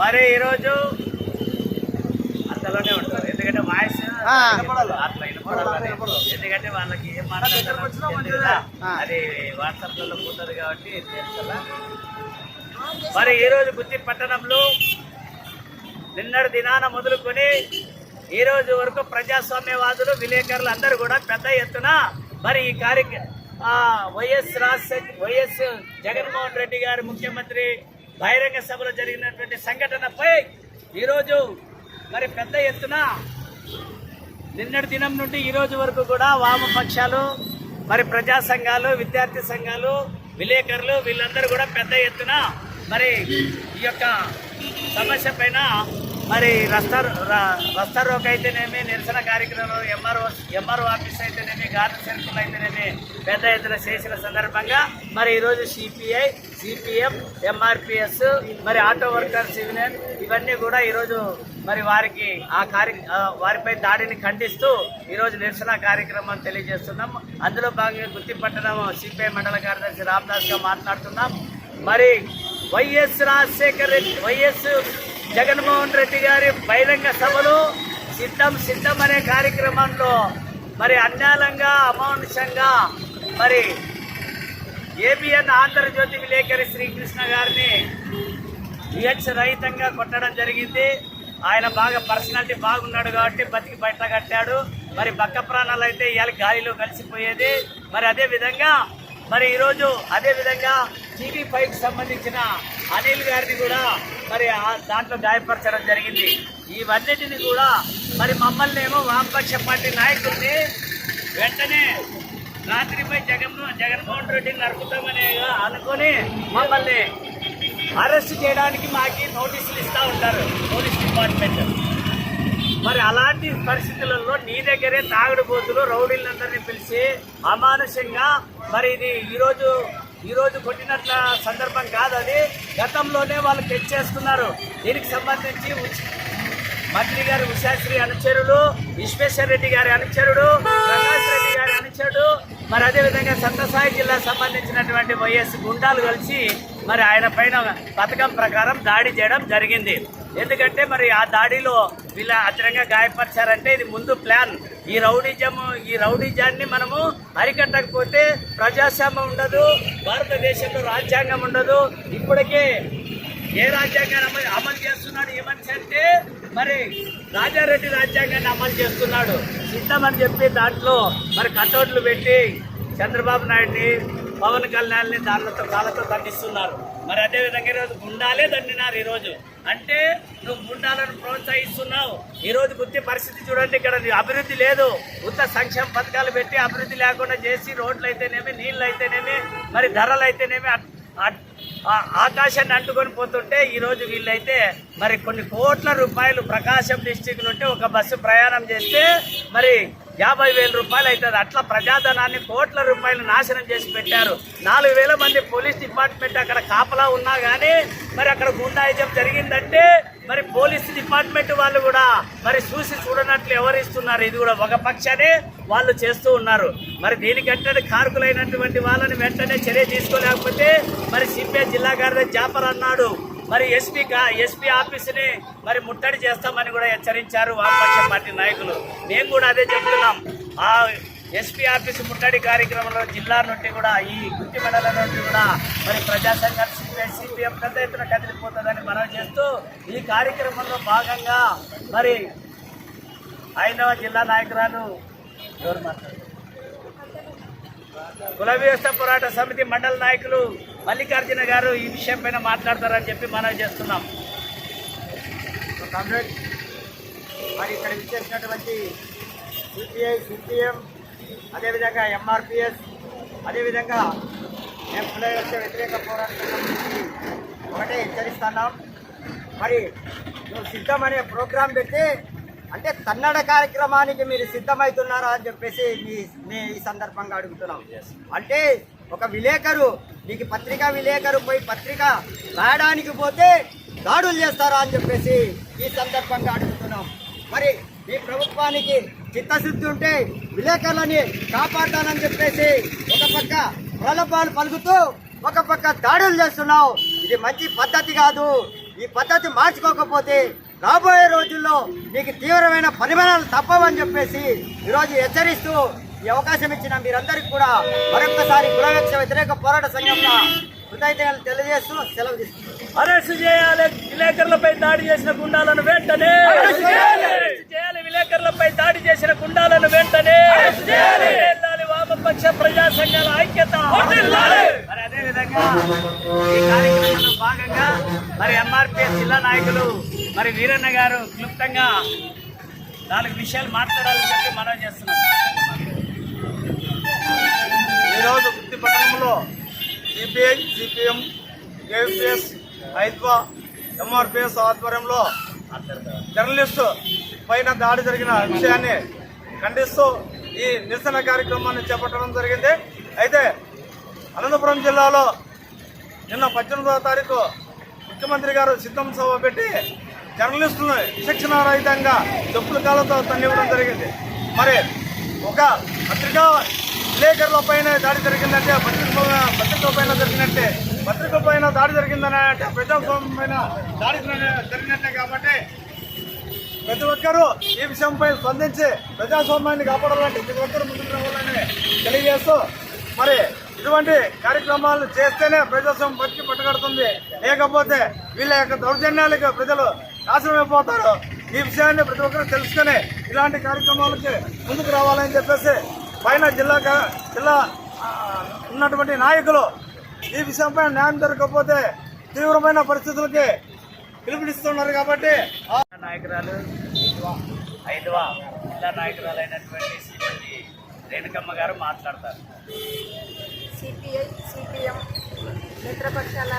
మరి ఈరోజు అంతలోనే ఉంటారు ఎందుకంటే వాయిస్. అట్లా ఎందుకంటే వాళ్ళకి ఏం కదా. అది వాట్సాప్లలో పోతుంది కాబట్టి తెలుసు. మరి ఈ రోజు గుత్తి పట్టణంలో నిన్నటి దినాన మొదలుకొని ఈ రోజు వరకు ప్రజాస్వామ్యవాదులు విలేకరులు అందరూ కూడా పెద్ద ఎత్తున మరి ఈ కార్యక్ర ఆ, Y S Rajasekhar Y S Jaganmohan Reddy garu ముఖ్యమంత్రి బహిరంగ సభలో జరిగినటువంటి సంఘటనపై ఈరోజు మరి పెద్ద ఎత్తున నిన్నటి దినం నుండి ఈరోజు వరకు కూడా వామపక్షాలు మరి ప్రజా సంఘాలు విద్యార్థి సంఘాలు విలేకరులు వీళ్ళందరూ కూడా పెద్ద ఎత్తున మరి ఈ యొక్క సమస్య పైన మరి రస్తా రస్తా రోక్ అయితేనేమి నిరసన కార్యక్రమం ఎంఆర్ఓ ఎంఆర్ఓ ఆఫీస్ అయితేనేమి గార్డెన్ సర్కిల్ అయితేనేమి పెద్ద ఎత్తున చేసిన సందర్భంగా మరి ఈరోజు సిపిఐ సిపిఎం ఎంఆర్పిఎస్ మరి ఆటో వర్కర్స్ యూనియన్ ఇవన్నీ కూడా ఈరోజు మరి వారికి ఆ కార్య వారిపై దాడిని ఖండిస్తూ ఈరోజు నిరసన కార్యక్రమం తెలియజేస్తున్నాం. అందులో భాగంగా గుత్తిపట్టణం సిపిఐ మండల కార్యదర్శి రామ్ దాస్గా మాట్లాడుతున్నాం. మరి Y S Rajasekhar Reddy Y S Jaganmohan Reddy garu బహిరంగ సభలు సిద్ధం సిద్ధం అనే కార్యక్రమంలో మరి అన్యాలంగా అమానుషంగా మరి ఏబిఎన్ ఆంధ్రజ్యోతి విలేకరి శ్రీకృష్ణ గారిని విహెచ్ రహితంగా కొట్టడం జరిగింది. ఆయన బాగా పర్సనాలిటీ బాగున్నాడు కాబట్టి బతికి బయట కట్టాడు. మరి బక్క ప్రాణాలు అయితే ఇవాళ గాలిలో కలిసిపోయేది. మరి అదే విధంగా మరి ఈరోజు అదే విధంగా టీవీ ఫైవ్ సంబంధించిన అనిల్ గారిని కూడా మరి దాంట్లో గాయపరచడం జరిగింది. ఇవన్నిటిని కూడా మరి మమ్మల్ని ఏమో వామపక్ష పార్టీ నాయకుల్ని వెంటనే రాత్రిపై జగన్ జగన్మోహన్ రెడ్డిని నరుకుతామని అనుకొని మమ్మల్ని అరెస్ట్ చేయడానికి మాకి నోటీసులు ఇస్తూ ఉంటారు పోలీస్ డిపార్ట్మెంట్. మరి అలాంటి పరిస్థితులలో నీ దగ్గరే తాగుడు బోతులు రౌడీలందరినీ పిలిచి అమానుషంగా మరి ఇది ఈరోజు ఈరోజు కొట్టినట్ల సందర్భం కాదు అది. గతంలోనే వాళ్ళు తెచ్చేస్తున్నారు. దీనికి సంబంధించి మంత్రి గారి ఉషాశ్రీ అనుచరుడు విశ్వేశ్వర రెడ్డి గారి అనుచరుడు ప్రకాష్ రెడ్డి గారి అనుచరుడు మరి అదేవిధంగా సత్యసాయి జిల్లా సంబంధించినటువంటి వైఎస్ గుండాలు కలిసి మరి ఆయన పైన పథకం ప్రకారం దాడి చేయడం జరిగింది. ఎందుకంటే మరి ఆ దాడిలో వీళ్ళ అతనంగా గాయపరిచారంటే ఇది ముందు ప్లాన్. ఈ రౌడిజం ఈ రౌడిజాన్ని మనము అరికట్టకపోతే ప్రజాస్వామ్యం ఉండదు భారతదేశంలో రాజ్యాంగం ఉండదు. ఇప్పటికే ఏ రాజ్యాంగాన్ని అమలు అమలు చేస్తున్నాడు ఏమని అంటే మరి రాజారెడ్డి రాజ్యాంగాన్ని అమలు చేస్తున్నాడు. సిద్ధమని చెప్పి దాంట్లో మరి కటౌట్లు పెట్టి చంద్రబాబు నాయుడిని పవన్ కళ్యాణ్ని దానితో కాళ్ళతో దండిస్తున్నారు. మరి అదే విధంగా ఈరోజు గుండాలే దండినారు ఈరోజు. అంటే నువ్వు గుండాలను ప్రోత్సహిస్తున్నావు. ఈ రోజు గుర్తి పరిస్థితి చూడండి ఇక్కడ అభివృద్ధి లేదు. ఉత్త సంక్షేమ పథకాలు పెట్టి అభివృద్ధి లేకుండా చేసి రోడ్లు అయితేనేమి నీళ్ళు అయితేనేమి మరి ధరలు అయితేనేమి అట్- ఆకాశాన్ని అంటుకొని పోతుంటే ఈరోజు వీళ్ళైతే మరి కొన్ని కోట్ల రూపాయలు ప్రకాశం డిస్టిక్ నుండి ఒక బస్సు ప్రయాణం చేస్తే మరి యాభై వేల రూపాయలు అవుతుంది. అట్లా ప్రజాధనాన్ని కోట్ల రూపాయలు నాశనం చేసి పెట్టారు. నాలుగు వేల మంది పోలీస్ డిపార్ట్మెంట్ అక్కడ కాపలా ఉన్నా కానీ మరి అక్కడ గుండాయిజం జరిగిందంటే మరి పోలీస్ డిపార్ట్మెంట్ వాళ్ళు కూడా మరి చూసి చూడనట్లు ఎవరిస్తున్నారు ఇది కూడా ఒక పక్షాన్ని వాళ్ళు చేస్తూ ఉన్నారు. మరి దీనికంటే కారకులైనటువంటి వాళ్ళని వెంటనే చర్య తీసుకోలేకపోతే మరి సిపిఐ జిల్లా గారి జాపర్ అన్నాడు. మరి ఎస్పీ ఎస్పీ ఆఫీసుని మరి ముట్టడి చేస్తామని కూడా హెచ్చరించారు వామపక్ష పార్టీ నాయకులు. మేము కూడా అదే చెప్తున్నాం. ఆ ఎస్పీ ఆఫీసు ముట్టడి కార్యక్రమంలో జిల్లా నుండి కూడా ఈ గుత్తి మండలం నుండి కూడా మరి ప్రజా సంఘాలు సిపిఐ సిపిఎం పెద్ద ఎత్తున కదిలిపోతుందని మనం చేస్తూ ఈ కార్యక్రమంలో భాగంగా మరి ఐదవ జిల్లా నాయకురాలు ఎవరు మాట్లాడారు కుల వ్యవస్థ పోరాట సమితి మండల నాయకులు మల్లికార్జున గారు ఈ విషయం పైన మాట్లాడతారని చెప్పి మనం చేస్తున్నాం. కామ్రేడ్ మరి ఇక్కడ విచ్చేసినటువంటి సిపిఐ సిపిఎం అదేవిధంగా ఎంఆర్పిఎస్ అదేవిధంగా కుల వ్యవస్థ వ్యతిరేక పోరాటం ఒకటే హెచ్చరిస్తున్నాం. మరి నువ్వు సిద్ధం అనే ప్రోగ్రాం పెట్టి అంటే కన్నడ కార్యక్రమానికి మీరు సిద్ధమవుతున్నారా అని చెప్పేసి మీ మీ ఈ సందర్భంగా అడుగుతున్నాం. అంటే ఒక విలేకరు నీకు పత్రికా విలేకరు పోయి పత్రిక రాయడానికి పోతే దాడులు చేస్తారా అని చెప్పేసి ఈ సందర్భంగా అడుగుతున్నాం. మరి ఈ ప్రభుత్వానికి చిత్తశుద్ధి ఉంటే విలేకరులని కాపాడతానని చెప్పేసి ఒక పక్క ప్రలోభాలు పలుకుతూ ఒక పక్క దాడులు చేస్తున్నావు. ఇది మంచి పద్ధతి కాదు. ఈ పద్ధతి మార్చుకోకపోతే రాబోయే రోజుల్లో నీకు తీవ్రమైన పరిమాణాలు తప్పవని చెప్పేసి ఈరోజు హెచ్చరిస్తూ ఈ అవకాశం ఇచ్చిన మీరందరికీ కూడా మరొకసారి కులవృక్ష వ్యతిరేక పోరాట సంఘంగా కృతజ్ఞతలు తెలియజేస్తూ సెలవు తీసుకుంటున్నాను అరెస్ట్ చేయాలి విలేకరులపై దాడి చేసిన గుండాలను వెంటనే చేయాలి! విలేకరులపై దాడి చేసిన గుండాలను వెంటనే వామపక్ష ప్రజా సంఘాల ఐక్యత! మరి అదే విధంగా ఈ కార్యక్రమంలో భాగంగా మరి ఎంఆర్పిఎస్ జిల్లా నాయకులు మరి వీరన్న గారు క్లుప్తంగా నాలుగు విషయాలు మాట్లాడాలని చెప్పి మనం చేస్తున్నాం. ఈరోజు వృత్తి పట్టణంలో సిపిఐ సిపిఎం ఏపీఎస్ ఐద్వా ఎంఆర్పిఎస్ ఆధ్వర్యంలో జర్నలిస్టు పైన దాడి జరిగిన విషయాన్ని ఖండిస్తూ ఈ నిరసన కార్యక్రమాన్ని చేపట్టడం జరిగింది. అయితే అనంతపురం జిల్లాలో నిన్న పద్దెనిమిదవ తారీఖు ముఖ్యమంత్రి గారు సిద్ధం సభ పెట్టి జర్నలిస్టులను విచక్షణ రహితంగా చెప్పుల కాలతో తన్నివ్వడం జరిగింది. మరి ఒక పత్రికా విలేకరుల పైన దాడి జరిగిందంటే పత్రిక పత్రికల పైన జరిగినట్టే. పత్రిక పైన దాడి జరిగిందని అంటే ప్రజాస్వామ్యం పైన దాడి జరిగినట్టే కాబట్టి ప్రతి ఒక్కరూ ఈ విషయంపై స్పందించి ప్రజాస్వామ్యాన్ని కాపాడాలంటే ప్రతి ఒక్కరు ముందుకు రావాలని తెలియజేస్తూ మరి ఇటువంటి కార్యక్రమాలు చేస్తేనే ప్రజాస్వామ్యం బతికి పట్టుకడుతుంది. లేకపోతే వీళ్ళ యొక్క దౌర్జన్యాలకు ప్రజలు నాశనమైపోతారు. ఈ విషయాన్ని ప్రతి ఒక్కరు తెలుసుకొని ఇలాంటి కార్యక్రమాలకి ముందుకు రావాలని చెప్పేసి పైన జిల్లా గా- జిల్లా ఉన్నటువంటి నాయకులు ఈ విషయంపై న్యాయం జరగకపోతే తీవ్రమైన పరిస్థితులకి పిలుపునిస్తున్నారు కాబట్టి నాయకురాలు ఐదవ జిల్లా నాయకురాలు అయినటువంటి శ్రీమతి రేణుకమ్మ గారు మాట్లాడతారు. సిపిఐ సిపిఎం మిత్రపక్షాల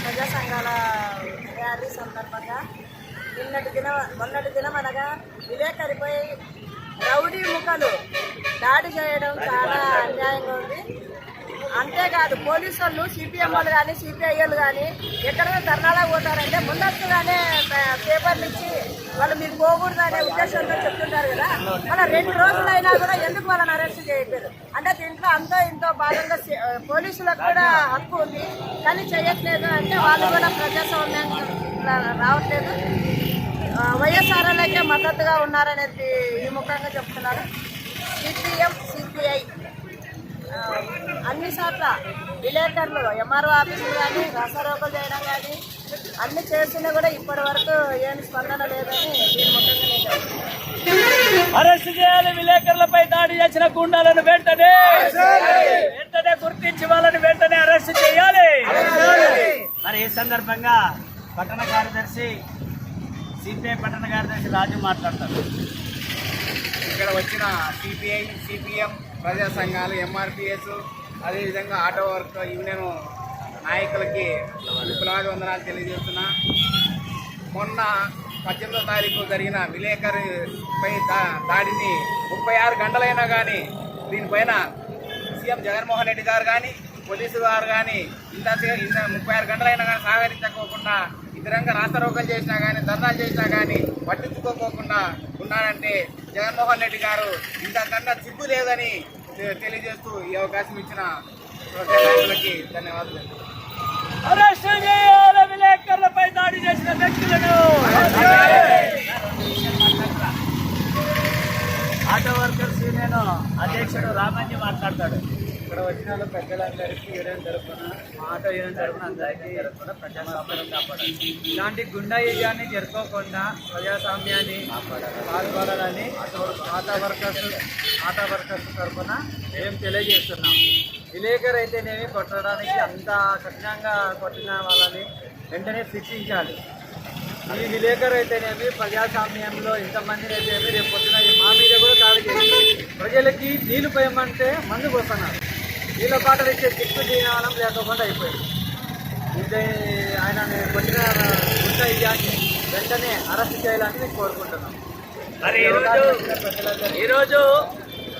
ప్రజా సంఘాల ర్యాలీ సందర్భంగా నిన్నటి దిన మొన్నటి దినం అనగా విలేకరిపై రౌడీ ముఖలు. దాడి చేయడం చాలా అన్యాయంగా ఉంది. అంతేకాదు పోలీసు వాళ్ళు సిపిఎం వాళ్ళు కానీ సిపిఐలు కానీ ఎక్కడైనా ధర్నాలకు పోతారంటే ముందస్తుగానే పేపర్లు ఇచ్చి వాళ్ళు మీరు పోకూడదు అనే ఉద్దేశంతో చెప్తుంటారు కదా. మన రెండు రోజులైనా కూడా ఎందుకు వాళ్ళని అరెస్ట్ చేయట్లేదు? అంటే దీంట్లో అంతో ఇంతో భాగంగా పోలీసులకు కూడా హక్కు ఉంది. కానీ చేయట్లేదు అంటే వాళ్ళు కూడా ప్రజాస్వామ్యంగా రావట్లేదు. వైఎస్ఆర్ఎల్కే మద్దతుగా ఉన్నారనేది ఈ ముఖంగా చెప్తున్నారు. సిపిఎం సిపిఐ అన్ని చోట్ల విలేకరులు ఎంఆర్ఓ ఆఫీసులు కానీ రసారోపలు చేయడం కానీ అన్ని చేస్తున్నా కూడా ఇప్పటి వరకు ఏమి స్పందన లేదని దీని ముఖ్యంగా అరెస్ట్ చేయాలి విలేకరులపై దాడి చేసిన గుండాలను వెంటనే వెంటనే గుర్తించి వాళ్ళని వెంటనే అరెస్ట్ చేయాలి. మరి ఈ సందర్భంగా పట్టణ కార్యదర్శి సిపిఐ పట్టణ కార్యదర్శి రాజు మాట్లాడతారు. ఇక్కడ వచ్చిన సిపిఐ సిపిఎం ప్రజా సంఘాలు ఎంఆర్పిఎస్ అదేవిధంగా ఆటో వర్క్ యూనియన్ నాయకులకి విప్లవాది వందనాలు తెలియజేస్తున్నా. మొన్న పద్దెనిమిదో తారీఖు జరిగిన విలేకరిపై దా- దాడిని ముప్పై ఆరు గంటలైనా కానీ దీనిపైన సీఎం జగన్మోహన్ రెడ్డి గారు కానీ పోలీసు గారు కానీ ఇంత ఇంత ముప్పై ఆరు గంటలైనా కానీ సహకరించకోకుండా ఇతరంగా రాస్తారోకలు చేసినా కానీ ధర్నాలు చేసినా కానీ పట్టించుకోకుండా ఉన్నారంటే జగన్మోహన్ రెడ్డి గారు ఇంతకన్నా సిగ్గు లేదని తెలియజేస్తూ ఈ అవకాశం ఇచ్చిన ధన్యవాదాలు. అరెస్ట్ చేయాలి విలేకరులపై దాడి చేసిన వ్యక్తులను ఆటో వర్కర్స్ యూనియన్ అధ్యక్షుడు రామన్య మాట్లాడతాడు. ఇక్కడ వచ్చిన పెద్దలందరికీ యూనియన్ తరఫున మాట ఆటో యూనియన్ తరఫున అందరికీ తరఫున ప్రజాస్వామ్యం కాపాడాలి. ఇలాంటి గుండాయుజాన్ని జరుపుకోకుండా ప్రజాస్వామ్యాన్ని పాల్గొనాలని ఆటా వర్కర్స్ ఆటా వర్కర్స్ తరఫున మేము తెలియజేస్తున్నాం. విలేకరు అయితేనేమి కొట్టడానికి అంత కఠినంగా కొట్టిన వాళ్ళని వెంటనే శిక్షించాలి. ఈ విలేకరు అయితేనేమి ప్రజాస్వామ్యంలో ఇంతమందిని అయితేనేమి రేపు పొద్దున ఈ మా మీద కూడా దాడి చేసి ప్రజలకి నీళ్ళు పోయమంటే మందు పోస్తున్నారు. వీళ్ళ పాటలు ఇచ్చే దిక్కు జ్ఞానం లేకుండా అయిపోయింది. ఇది ఆయన కొట్టిన గుంట ఇయ్యాన్ని వెంటనే అరెస్ట్ చేయాలని కోరుకుంటున్నాను కోరుకుంటున్నాం. మరి ఈరోజు ఈరోజు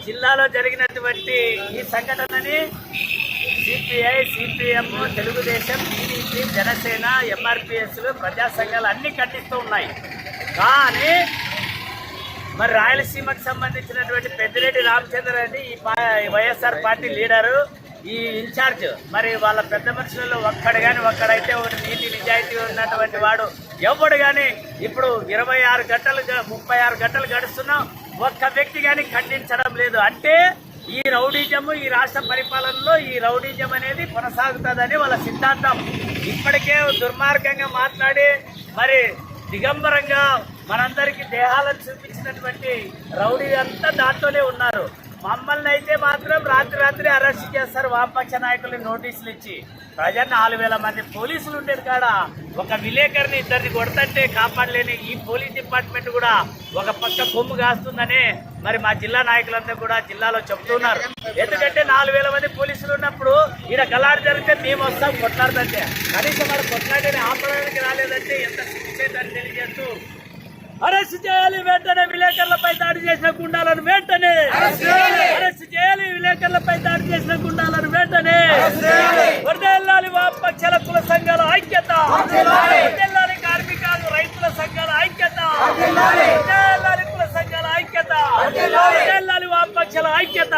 జిల్లాలో జరిగినటువంటి ఈ సంఘటనని CPI CPM Telugu Desam TDP Janasena ఎంఆర్పిఎస్లు ప్రజా సంఘాలు అన్నీ ఖండిస్తూ ఉన్నాయి. కానీ మరి రాయలసీమకు సంబంధించినటువంటి పెద్దిరెడ్డి రామచంద్ర రెడ్డి ఈ వైఎస్ఆర్ పార్టీ లీడరు ఈ ఇన్ఛార్జ్. మరి వాళ్ళ పెద్ద మనుషులలో ఒక్కడు కానీ ఒక్కడైతే ఒక నీతి నిజాయితీ ఉన్నటువంటి వాడు ఎవడు కానీ ఇప్పుడు ఇరవై ఆరు గంటలు గ- ముప్పై ఆరు గంటలు గడుస్తున్నాం. ఒక్క వ్యక్తి కానీ ఖండించడం లేదు. అంటే ఈ రౌడీజం ఈ రాష్ట్ర పరిపాలనలో ఈ రౌడీజం అనేది కొనసాగుతుందని వాళ్ళ సిద్ధాంతం. ఇప్పటికే దుర్మార్గంగా మాట్లాడి మరి దిగంబరంగా మనందరికీ దేహాలను చూపించినటువంటి రౌడీ అంతా దాంట్లోనే ఉన్నారు. మమ్మల్ని అయితే మాత్రం రాత్రి రాత్రి అరెస్ట్ చేస్తారు. వామపక్ష నాయకులు నోటీసులు ఇచ్చి ప్రజలు నాలుగు వేల మంది పోలీసులు ఉండేది కాడ. ఒక విలేకరిని ఇద్దరిని కొడతంటే కాపాడలేని ఈ పోలీస్ డిపార్ట్మెంట్ కూడా ఒక పక్క కొమ్ము కాస్తుందని మరి మా జిల్లా నాయకులంతా కూడా జిల్లాలో చెప్తున్నారు. ఎందుకంటే నాలుగు వేల మంది పోలీసులు ఉన్నప్పుడు ఈడ గలాడు జరిగితే మేము వస్తాం కొట్లాడదంటే. కనీసం మరి కొట్లాడని ఆపడానికి రాలేదంటే ఎంత సిగ్గుచేతని తెలియజేస్తూ అరెస్ట్ చేయాలి వెంటనే విలేకరులపై దాడి చేసిన గుండాలను వెంటనే. అరెస్ట్ చేయాలి. విలేకరులపై దాడి చేసిన గుండాలను వెంటనే. వరదెల్లాలి వామపక్షాల కుల సంఘాల ఐక్యత. వరదెల్లాలి. కార్మిక రైతుల సంఘాల ఐక్యత. వరదెల్లాలి. కుల సంఘాల ఐక్యత. వరదెల్లాలి. వామపక్షాల ఐక్యత.